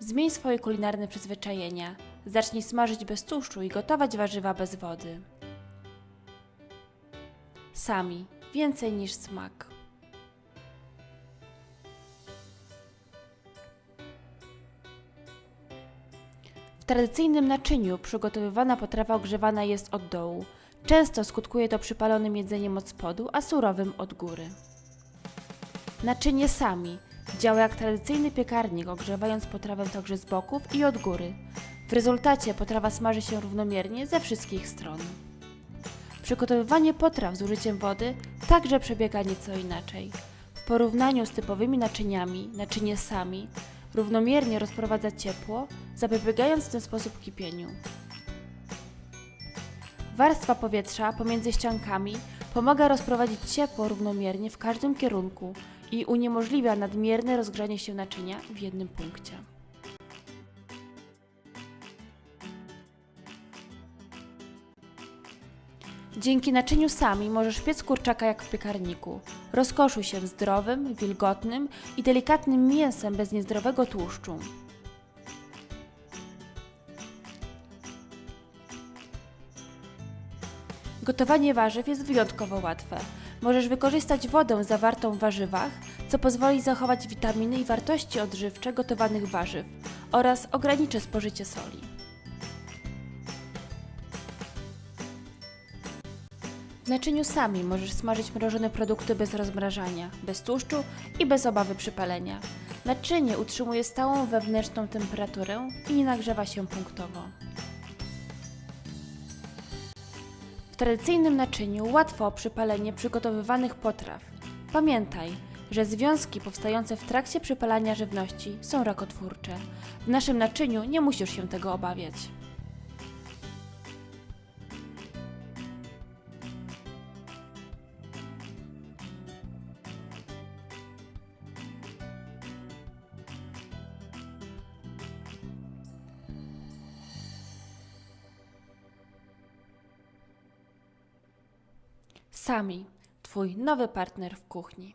Zmień swoje kulinarne przyzwyczajenia. Zacznij smażyć bez tłuszczu i gotować warzywa bez wody. Sami. Więcej niż smak. W tradycyjnym naczyniu przygotowywana potrawa ogrzewana jest od dołu. Często skutkuje to przypalonym jedzeniem od spodu, a surowym od góry. Naczynie sami działa jak tradycyjny piekarnik, ogrzewając potrawę także z boków i od góry. W rezultacie potrawa smaży się równomiernie ze wszystkich stron. Przygotowywanie potraw z użyciem wody także przebiega nieco inaczej. W porównaniu z typowymi naczyniami, naczynie sami równomiernie rozprowadza ciepło, zapobiegając w ten sposób kipieniu. Warstwa powietrza pomiędzy ściankami pomaga rozprowadzić ciepło równomiernie w każdym kierunku i uniemożliwia nadmierne rozgrzanie się naczynia w jednym punkcie. Dzięki naczyniu sami możesz piec kurczaka jak w piekarniku. Rozkoszuj się zdrowym, wilgotnym i delikatnym mięsem bez niezdrowego tłuszczu. Gotowanie warzyw jest wyjątkowo łatwe. Możesz wykorzystać wodę zawartą w warzywach, co pozwoli zachować witaminy i wartości odżywcze gotowanych warzyw oraz ograniczy spożycie soli. W naczyniu sami możesz smażyć mrożone produkty bez rozmrażania, bez tłuszczu i bez obawy przypalenia. Naczynie utrzymuje stałą wewnętrzną temperaturę i nie nagrzewa się punktowo. Tradycyjnym naczyniu łatwo o przypalenie przygotowywanych potraw. Pamiętaj, że związki powstające w trakcie przypalania żywności są rakotwórcze. W naszym naczyniu nie musisz się tego obawiać. Sami, Twój nowy partner w kuchni.